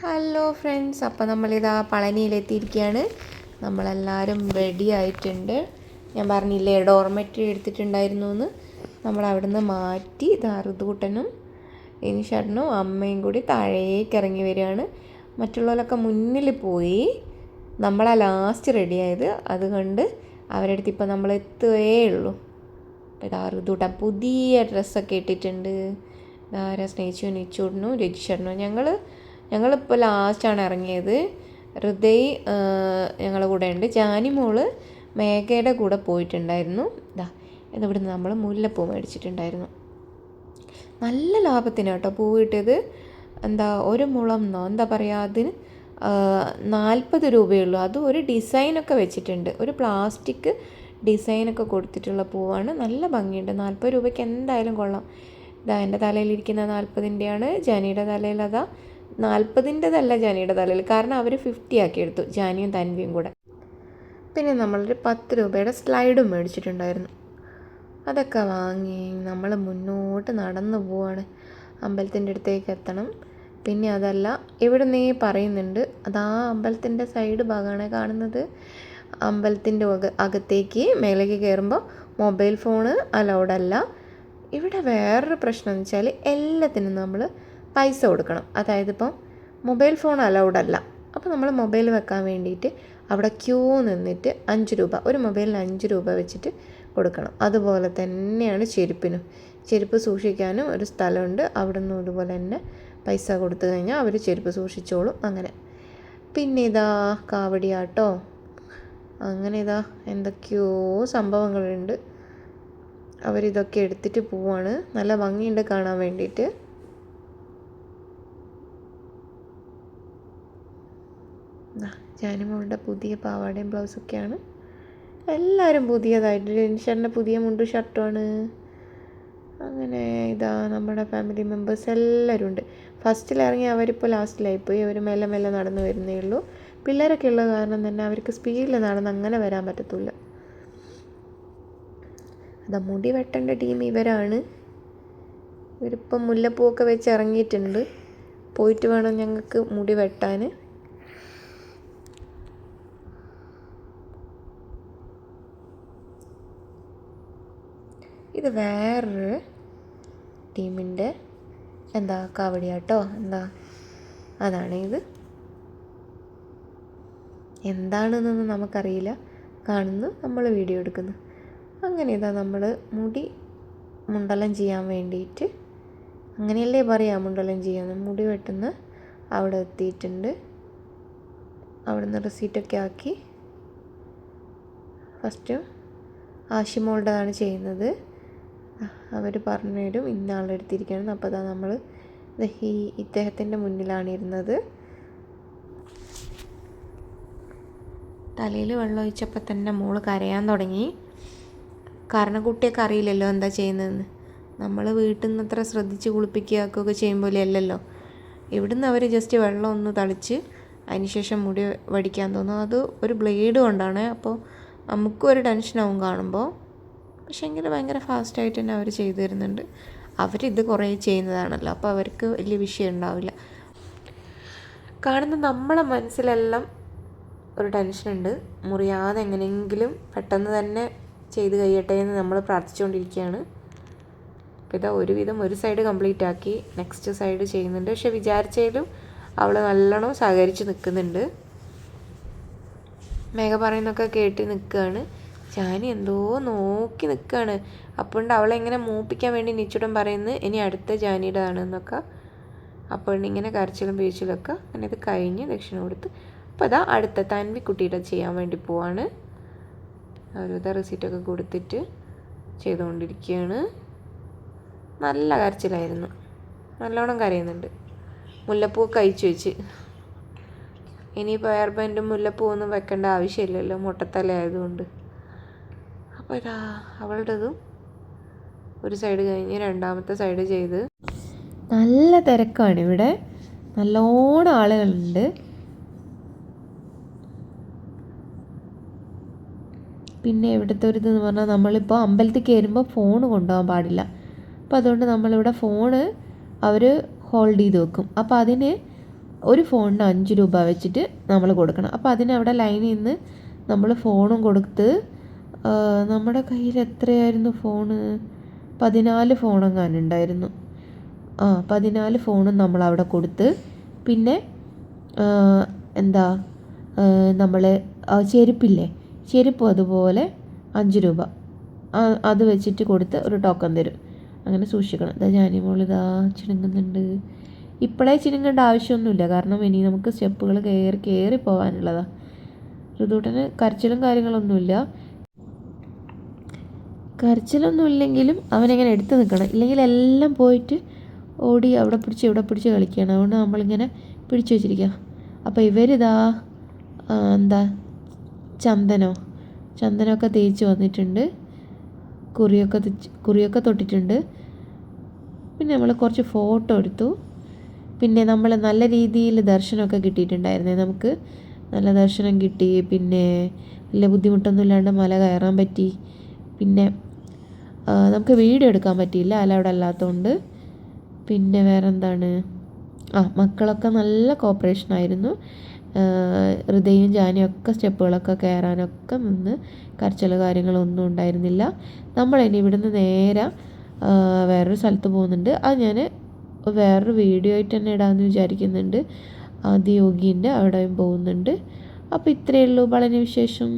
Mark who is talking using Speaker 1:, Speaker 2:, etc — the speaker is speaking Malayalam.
Speaker 1: ഹലോ ഫ്രണ്ട്സ് അപ്പോൾ നമ്മളിതാ പളനിയിലെത്തിയിരിക്കുകയാണ്. നമ്മളെല്ലാവരും റെഡി ആയിട്ടുണ്ട്. ഞാൻ പറഞ്ഞില്ലേ ഡോർമെറ്ററി എടുത്തിട്ടുണ്ടായിരുന്നു എന്ന് നമ്മൾ അവിടുന്ന് മാറ്റി ദാറുദൂട്ടനും ഇനിഷാട്ടനും അമ്മയും കൂടി താഴേക്ക് ഇറങ്ങി വരികയാണ്. മറ്റുള്ളവരൊക്കെ മുന്നിൽ പോയി നമ്മളാ ലാസ്റ്റ് റെഡിയായത് അതുകൊണ്ട് അവരുടെ അടുത്ത് ഇപ്പോൾ നമ്മൾ എത്തുകയേ ഉള്ളൂ. ഇതാ പുതിയ ഡ്രസ്സൊക്കെ ഇട്ടിട്ടുണ്ട്. ധാര സ്നേഹിച്ചു നിച്ചൂടിനും രജിഷറിനും ഞങ്ങൾ ഞങ്ങളിപ്പോൾ ലാസ്റ്റാണ് ഇറങ്ങിയത്. ഹൃദയ് ഞങ്ങളുടെ കൂടെ ഉണ്ട് ജാനി മോൾ മേഘയുടെ കൂടെ പോയിട്ടുണ്ടായിരുന്നു. ഇതാ ഇതിവിടുന്ന് നമ്മൾ മുല്ലപ്പൂ മേടിച്ചിട്ടുണ്ടായിരുന്നു. നല്ല ലാഭത്തിന് കേട്ടോ പൂ കിട്ടിയത്. എന്താ ഒരു മുളം എന്നോ എന്താ പറയുക അതിന്? നാൽപ്പത് രൂപയുള്ളൂ അതും ഒരു ഡിസൈനൊക്കെ വെച്ചിട്ടുണ്ട്. ഒരു പ്ലാസ്റ്റിക് ഡിസൈനൊക്കെ കൊടുത്തിട്ടുള്ള പൂവാണ്. നല്ല ഭംഗിയുണ്ട്. നാൽപ്പത് രൂപയ്ക്ക് എന്തായാലും കൊള്ളാം. ഇതാ എന്റെ തലയിലിരിക്കുന്ന നാൽപ്പതിന്റെയാണ് ജാനിയുടെ തലയിൽ അതാ. നാൽപ്പതിന്റെതല്ല ജാനിയുടെ തലയിൽ. കാരണം അവർ ഫിഫ്റ്റി ആക്കി എടുത്തു ജാനിയും തൻവിയും കൂടെ. പിന്നെ നമ്മളൊരു പത്ത് രൂപയുടെ സ്ലൈഡും മേടിച്ചിട്ടുണ്ടായിരുന്നു. അതൊക്കെ വാങ്ങി നമ്മൾ മുന്നോട്ട് നടന്നു പോവാണ്. അമ്പലത്തിന്റെ അടുത്തേക്ക് എത്തണം. പിന്നെ അതല്ല ഇവിടെ നീ പറയുന്നുണ്ട് അത് ആ അമ്പലത്തിന്റെ സൈഡ് ഭാഗമാണ് കാണുന്നത്. അമ്പലത്തിന്റെ അകത്തേക്ക് മേലേക്ക് കയറുമ്പോൾ മൊബൈൽ ഫോണ് അലൗഡ് അല്ല. ഇവിടെ വേറൊരു പ്രശ്നം എന്ന് വെച്ചാൽ എല്ലാത്തിനും നമ്മൾ പൈസ കൊടുക്കണം. അതായത് ഇപ്പം മൊബൈൽ ഫോൺ അലൗഡ് അല്ല അപ്പോൾ നമ്മൾ മൊബൈൽ വെക്കാൻ വേണ്ടിയിട്ട് അവിടെ ക്യൂ നിന്നിട്ട് അഞ്ച് രൂപ ഒരു മൊബൈലിന് അഞ്ച് രൂപ വെച്ചിട്ട് കൊടുക്കണം. അതുപോലെ തന്നെയാണ് ചെരുപ്പിനും. ചെരുപ്പ് സൂക്ഷിക്കാനും ഒരു സ്ഥലമുണ്ട്. അവിടെ നിന്നും ഇതുപോലെ തന്നെ പൈസ കൊടുത്തു കഴിഞ്ഞാൽ അവർ ചെരുപ്പ് സൂക്ഷിച്ചോളും. അങ്ങനെ. പിന്നെ ഇതാ കാവടിയാട്ടോ അങ്ങനെ ഇതാ എന്തൊക്കെയോ സംഭവങ്ങളുണ്ട്. അവരിതൊക്കെ എടുത്തിട്ട് പോവാണ്. നല്ല ഭംഗിയുണ്ട് കാണാൻ വേണ്ടിയിട്ട്. ജാനുമോളുടെ പുതിയ പാവാടയും ബ്ലൗസൊക്കെയാണ്. എല്ലാവരും പുതിയതായിട്ട് ലിൻഷറിന്റെ പുതിയ മുണ്ടു ഷർട്ടുമാണ്. അങ്ങനെ ഇതാ നമ്മുടെ ഫാമിലി മെമ്പേഴ്സ് എല്ലാവരും ഉണ്ട്. ഫസ്റ്റിൽ ഇറങ്ങി അവരിപ്പോൾ ലാസ്റ്റിലായി പോയി അവർ മെല്ലെ മെല്ലെ നടന്നു വരുന്നേ ഉള്ളൂ. പിള്ളേരൊക്കെ ഉള്ള കാരണം തന്നെ അവർക്ക് സ്പീഡിൽ നടന്ന് അങ്ങനെ വരാൻ പറ്റത്തില്ല. അതാ മുടി വെട്ടേണ്ട ടീം ഇവരാണ്. ഇവരിപ്പം മുല്ലപ്പൂവൊക്കെ വെച്ച് ഇറങ്ങിയിട്ടുണ്ട്. പോയിട്ട് വേണം ഞങ്ങൾക്ക് മുടി വെട്ടാൻ. വേറൊരു ടീമിന്റെ എന്താ കാവടിയാട്ടോ എന്താ? അതാണ് ഇത്. എന്താണെന്നൊന്നും നമുക്കറിയില്ല. കാണുന്നു നമ്മൾ വീഡിയോ എടുക്കുന്നു. അങ്ങനെ ഇതാ നമ്മൾ മുടി മുണ്ടലം ചെയ്യാൻ വേണ്ടിയിട്ട് അങ്ങനെയല്ലേ പറയാം മുണ്ടലം ചെയ്യാന്ന് മുടി വെട്ടുന്ന അവിടെ എത്തിയിട്ടുണ്ട്. അവിടുന്ന് റെസീറ്റൊക്കെ ആക്കി. ഫസ്റ്റ് ആഷിമോളുടേതാണ് ചെയ്യുന്നത്. അവർ പറഞ്ഞു തരും. ഇന്ന ആളെടുത്തിരിക്കണം അപ്പോൾ അതാ നമ്മൾ ഈ ഇദ്ദേഹത്തിന്റെ മുന്നിലാണ് ഇരുന്നത്. തലയിൽ വെള്ളം ഒഴിച്ചപ്പോൾ തന്നെ മോൾ കരയാൻ തുടങ്ങി. കാരണം കുട്ടിയൊക്കെ അറിയില്ലല്ലോ എന്താ ചെയ്യുന്നതെന്ന്. നമ്മൾ വീട്ടിൽ നിന്ന് അത്ര ശ്രദ്ധിച്ച് കുളിപ്പിക്കുകയൊക്കെ ചെയ്യും പോലെ അല്ലല്ലോ. ഇവിടുന്ന് അവർ ജസ്റ്റ് വെള്ളം ഒന്ന് തളിച്ച് അതിനുശേഷം മുടി വടിക്കാൻ തോന്നും അത് ഒരു ബ്ലേഡ് കൊണ്ടാണ്. അപ്പോൾ നമുക്കും ഒരു ടെൻഷനാവും കാണുമ്പോൾ. പക്ഷേ എങ്കിൽ ഭയങ്കര ഫാസ്റ്റായിട്ട് തന്നെ അവർ ചെയ്തു തരുന്നുണ്ട് അവരിത് കുറേ ചെയ്യുന്നതാണല്ലോ. അപ്പോൾ അവർക്ക് വലിയ വിഷയം ഉണ്ടാവില്ല കാണുന്ന നമ്മളെ മനസ്സിലെല്ലാം ഒരു ടെൻഷനുണ്ട്. മുറിയാതെ എങ്ങനെയെങ്കിലും പെട്ടെന്ന് തന്നെ ചെയ്ത് കഴിയട്ടെ എന്ന് നമ്മൾ പ്രാർത്ഥിച്ചുകൊണ്ടിരിക്കുകയാണ് അപ്പോൾ ഇതാ ഒരുവിധം ഒരു സൈഡ് കംപ്ലീറ്റ് ആക്കി നെക്സ്റ്റ് സൈഡ് ചെയ്യുന്നുണ്ട്. പക്ഷെ വിചാരിച്ചാലും അവൾ നല്ലോണം സഹകരിച്ച് നിൽക്കുന്നുണ്ട് മേഘ പറയുന്നൊക്കെ കേട്ട് നിൽക്കുകയാണ് ജാനി എന്തോ നോക്കി നിൽക്കുകയാണ് അപ്പോണ്ട് അവളെ ഇങ്ങനെ മൂപ്പിക്കാൻ വേണ്ടി നിച്ചുടൻ പറയുന്നത് ഇനി അടുത്ത ജാനിയുടെതാണ് എന്നൊക്കെ അപ്പോൾ ഇങ്ങനെ കരച്ചിലും പേച്ചിലൊക്കെ അങ്ങനെ ഇത് കഴിഞ്ഞ് ദക്ഷിണ കൊടുത്ത് അപ്പോൾ അതാ അടുത്ത തൻവിക്കുട്ടിയുടെ ചെയ്യാൻ വേണ്ടി പോവാണ്. അവരുടെ റെസീറ്റൊക്കെ കൊടുത്തിട്ട് ചെയ്തുകൊണ്ടിരിക്കുകയാണ് നല്ല കരച്ചിലായിരുന്നു. നല്ലോണം കരയുന്നുണ്ട്. മുല്ലപ്പൂ കഴിച്ചു വെച്ച്. ഇനിയിപ്പോൾ എയർ മുല്ലപ്പൂ ഒന്നും വെക്കേണ്ട ആവശ്യമില്ലല്ലോ. മുട്ടത്തല ആയതുകൊണ്ട്. ഇതാ അവളുടേതും ഒരു സൈഡ് കഴിഞ്ഞ് രണ്ടാമത്തെ സൈഡ് ചെയ്ത്. നല്ല തിരക്കാണ് ഇവിടെ. നല്ലോണം ആളുകളുണ്ട്. പിന്നെ ഇവിടുത്തെ ഒരു ഇതെന്ന് പറഞ്ഞാൽ നമ്മളിപ്പോൾ അമ്പലത്തിൽ കയറുമ്പോൾ ഫോൺ കൊണ്ടുപോകാൻ പാടില്ല. അപ്പോൾ അതുകൊണ്ട് നമ്മളിവിടെ ഫോണ് അവർ ഹോൾഡ് ചെയ്ത് വെക്കും. അപ്പോൾ അതിന് ഒരു ഫോണിന് അഞ്ച് രൂപ വെച്ചിട്ട് നമ്മൾ കൊടുക്കണം. അപ്പോൾ അതിനവിടെ ലൈനിൽ നിന്ന് നമ്മൾ ഫോണും കൊടുത്ത് നമ്മുടെ കയ്യിൽ എത്രയായിരുന്നു ഫോണ്? പതിനാല് ഫോണെങ്ങാനും ഉണ്ടായിരുന്നു ആ പതിനാല് ഫോണും നമ്മൾ അവിടെ കൊടുത്ത് പിന്നെ എന്താ നമ്മൾ ചെരുപ്പില്ലേ? ചെരുപ്പ് അതുപോലെ അഞ്ച് രൂപ. അത് വെച്ചിട്ട് കൊടുത്ത് ഒരു ടോക്കൺ തരും. അങ്ങനെ സൂക്ഷിക്കണം. ഇതാ ജാനിമോൾ ഇതാ ചിണുങ്ങുന്നുണ്ട് ഇപ്പോഴേ ചിണുങ്ങേണ്ട ആവശ്യമൊന്നുമില്ല. കാരണം ഇനി നമുക്ക് സ്റ്റെപ്പുകൾ കയറി കയറി പോകാനുള്ളതാണ് ഋതുട്ടന് കരച്ചിലും കാര്യങ്ങളൊന്നുമില്ല. കരച്ചിലൊന്നും ഇല്ലെങ്കിലും അവനെങ്ങനെ എടുത്ത് നിൽക്കണം. ഇല്ലെങ്കിൽ എല്ലാം പോയിട്ട് ഓടി അവിടെ പിടിച്ച് ഇവിടെ പിടിച്ച് കളിക്കുകയാണ്. അതുകൊണ്ട് നമ്മളിങ്ങനെ പിടിച്ചു വെച്ചിരിക്കുക. അപ്പോൾ ഇവരിതാ എന്താ ചന്ദനോ? ചന്ദനമൊക്കെ തേച്ച് വന്നിട്ടുണ്ട്. കുറിയൊക്കെ കുറിയൊക്കെ തൊട്ടിട്ടുണ്ട്. പിന്നെ നമ്മൾ കുറച്ച് ഫോട്ടോ എടുത്തു. പിന്നെ നമ്മൾ നല്ല രീതിയിൽ ദർശനമൊക്കെ കിട്ടിയിട്ടുണ്ടായിരുന്നേ. നമുക്ക് നല്ല ദർശനം കിട്ടി. പിന്നെ വലിയ ബുദ്ധിമുട്ടൊന്നും ഇല്ലാണ്ട് മല കയറാൻ പറ്റി. പിന്നെ നമുക്ക് വീഡിയോ എടുക്കാൻ പറ്റിയില്ല അലൗഡ് അല്ലാത്തതുകൊണ്ട് പിന്നെ വേറെ എന്താണ് ആ മക്കളൊക്കെ നല്ല കോപ്പറേഷൻ ആയിരുന്നു. ഹൃദയും ജാനിയും ഒക്കെ സ്റ്റെപ്പുകളൊക്കെ കയറാനൊക്കെ നിന്ന് കരച്ചൽ കാര്യങ്ങളൊന്നും ഉണ്ടായിരുന്നില്ല. നമ്മൾ ഇനി ഇവിടുന്ന് നേരെ വേറൊരു സ്ഥലത്ത് പോകുന്നുണ്ട്. അത് ഞാൻ വേറൊരു വീഡിയോ ആയിട്ട് തന്നെ ഇടാമെന്ന് വിചാരിക്കുന്നുണ്ട്. ആദ്യ യോഗീന്റെ അവിടെയും പോകുന്നുണ്ട്. അപ്പോൾ ഇത്രയേ ഉള്ളൂ. വളരെ വിശേഷം.